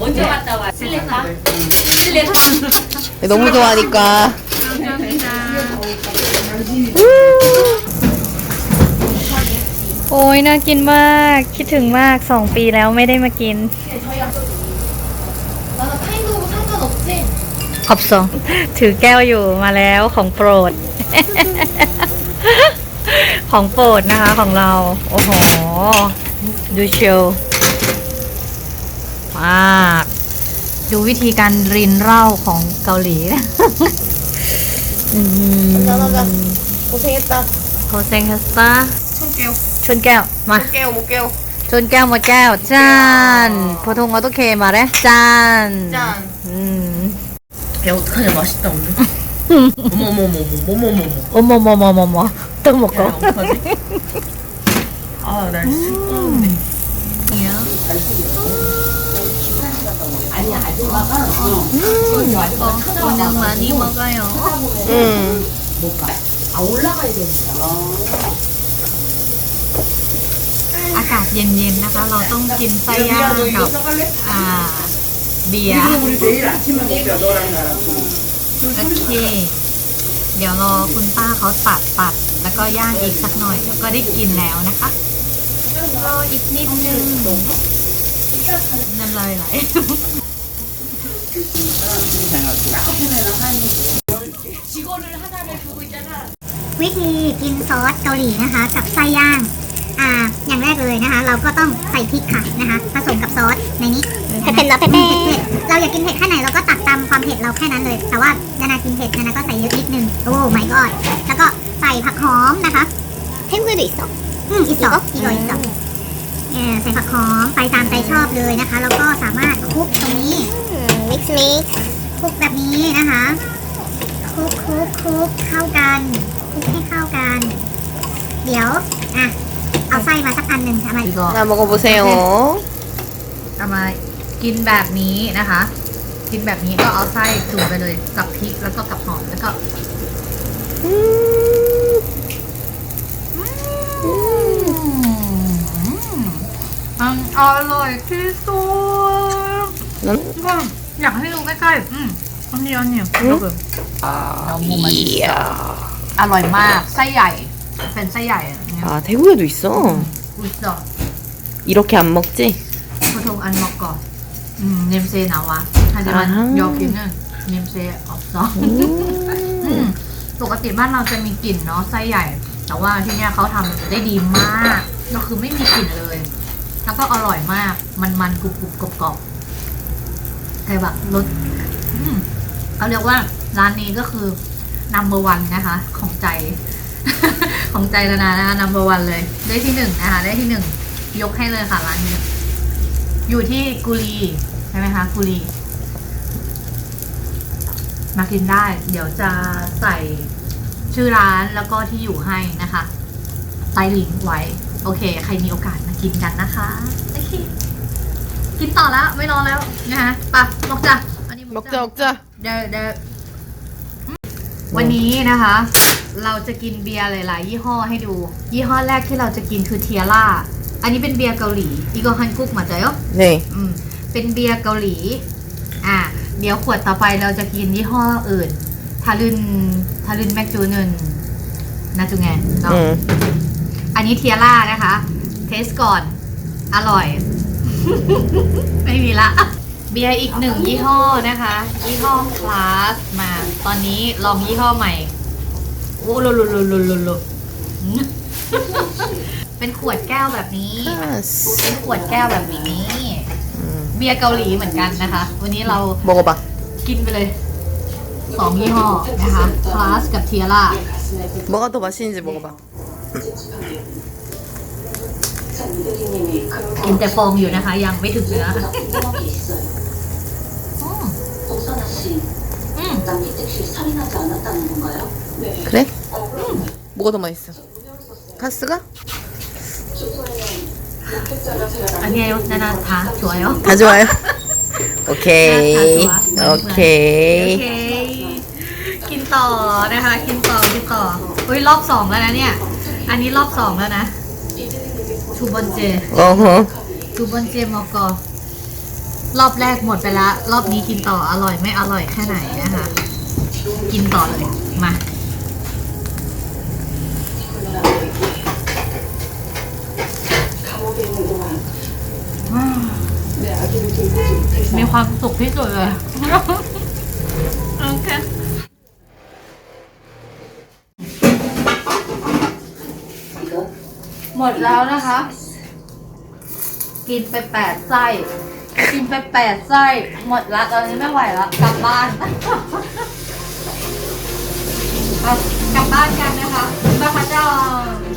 언제 갔다 와? 실례다. 실례다. 너무 좋아하니까. โอ้ยน่ากินมาก คิดถึงมากสองปีแล้วไม่ได้มากิน ขอบสองถือแก้วอยู่มาแล้วของโปรด ของโปรดนะคะของเรา โอ้โห ดูเชียว มาก ดูวิธีการรินเหล้าของเกาหลี อืม 고생했다. โคเซงคัสตา 손깨요. ชนแก้ว มา 깨요, 못 깨요. ชนแก้วหมดแก้วจานพอทงออโตเคมาเลยจาน 짠. อืม 야 어떡하냐 맛있다 오늘. 어머머머머 어머머머. โอโมโมโมโมโมต้องหมก 야 ก็ 어떡하지? 아 날씨. 오늘 많이 먹어요 응. 아 올라가야 되니까. อากาศเย็นๆนะคะ เราต้องกินไส้ย่างกับอ่าเบียร์ 우리 내일 아침에 먹자 너랑 나랑. โอเค เดี๋ยวรอคุณป้าเขาตัดตัด แล้วก็ย่างอีกสักหน่อย แล้วก็ได้กินแล้วนะคะรออีกนิดนึง น้ำลายไหลวิธีกินซอสเกาหลีนะคะ กับไส้ย่างอ่าอย่างแรกเลยนะคะ เราก็ต้องใส่พริกค่ะนะคะ ผสมกับซอสในนี้เผ็ดๆแล้วเผ็ดๆเราอยากกินเผ็ดแค่ไหนเราก็ตักตามความเผ็ดเราแค่นั้นเลย แต่ว่านานากินเผ็ดนานาก็ใส่เยอะนิดนึงโอ้ my god แล้วก็ใส่ผักหอมนะคะเทมเกอร์ดิสอืมอีกสองอีกอีกสองเออ ใส่ผักหอมไปตามใจชอบเลยนะคะ แล้วก็สามารถคลุกตรงนี้มิกซ์มิกซ์คลุกแบบนี้นะคะคลุกคลุกคลุกเข้ากันคลุกให้เข้ากัน เดี๋ยวอะเอาไส้มาสักอันหนึ่งทำไม이거าโมโกโบเซโอเอามากินแบบนี้นะคะ กินแบบนี้ก็เอาไส้จุ่มไปเลยกับพริกแล้วก็กับหอมแล้วก็ อืมอร่อยที่สุด 난 ก็อยากให้ดูใกล้ๆอืมอันนี้อันนี้ อืม 이야. อร่อยมาก ไส้ใหญ่ เป็นไส้ใหญ่อะเนี่ย 아 태국에도 있어. อุ้ยดอก 이렇게 안 먹지? พอทงอันมอกก่อนอืมเนมเซนาวะฮาจิมัน อ่าฮะ ยอกินนั่นเนมเซออกซอง อืมปกติบ้านเราจะมีกลิ่นเนาะไส้ใหญ่ แต่ว่าที่เนี่ยเขาทำได้ดีมากก็คือไม่มีกลิ่นเลย แล้วก็อร่อยมาก มันมันๆกรุบกรุบกรอบกรอบแต่แบบรสเขาเรียกว่าร้านนี้ก็คือ number one นนะคะ ของใจ ของใจนานานะคะ number one เลย ได้ที่หนึ่งนะคะ ได้ที่หนึ่งยกให้เลยค่ะร้านนี้ อยู่ที่กุรีใช่ไหมคะ กุรีมากินได้ เดี๋ยวจะใส่ชื่อร้านแล้วก็ที่อยู่ให้นะคะ ใต้ลิงก์ไว้ โอเค ใครมีโอกาส กินกันนะคะ โอเค กินต่อแล้ว ไม่รอแล้วนะคะไปะบอกจ้ะอันนี้ 먹자 먹자. เดี๋ยวเดี๋ยววันนี้นะคะ เราจะกินเบียร์หลาย ๆ ยี่ห้อให้ดู ยี่ห้อแรกที่เราจะกินคือเทียร่า อันนี้เป็นเบียร์เกาหลี อีโกฮันกุ๊กมาเจอ 네. อืมเป็นเบียร์เกาหลี อ่ะ เดี๋ยวขวดต่อไปเราจะกินยี่ห้ออื่น ทารุน ทารุนแมกจูนึนนาจูไงเนาะ 응. อันนี้เทียร่านะคะ เทสก่อน อร่อย ไม่มีละ เบียร์อีกหนึ่งยี่ห้อนะคะ ยี่ห้อคลาสมา ตอนนี้ลองยี่ห้อใหม่โอ้ลุลุลุลุลุลุเป็นขวดแก้วแบบนี้ เป็นขวดแก้วแบบนี้ เบียร์เกาหลีเหมือนกันนะคะ วันนี้เราโอกปะกินไปเลยสองยี่ห้อนะคะคลาสกับเทียร่าบอกตัวชินจิบอกปะ นแต่ฟองอยู่นะคะ ยังไม่ถึงเนื้อค่ะอืม 오선아 씨, อืม 남희택 씨 살인하지 않았다는 건가요? 그래? 뭐가 더 맛있어? 카스가? อันนี้นานาทาสวยเหรอ 다 좋아요. นา 오케이. ทาสวยโอเค 오케이. กินต่อนะคะ กินต่อกินต่ออุ้ยรอบสองแล้วนะเนี่ย อันนี้รอบสองแล้วนะ ชูบอนเจ어 허. ชูบอนเจมอกอรอบแรกหมดไปละรอบนี้กินต่ออร่อยไม่อร่อยแค่ไหนนะคะ กินต่อเลยมา มีความสุขที่สุดเลย โอเค ห มดแล้วนะคะ กินไปแปดไส้กินไปแปดไส้หมดละตอนนี้ไม่ไหวแล้วกลับบ้านไปกลับบ้านกันนะคะบ๊ายบายค่ะจ้า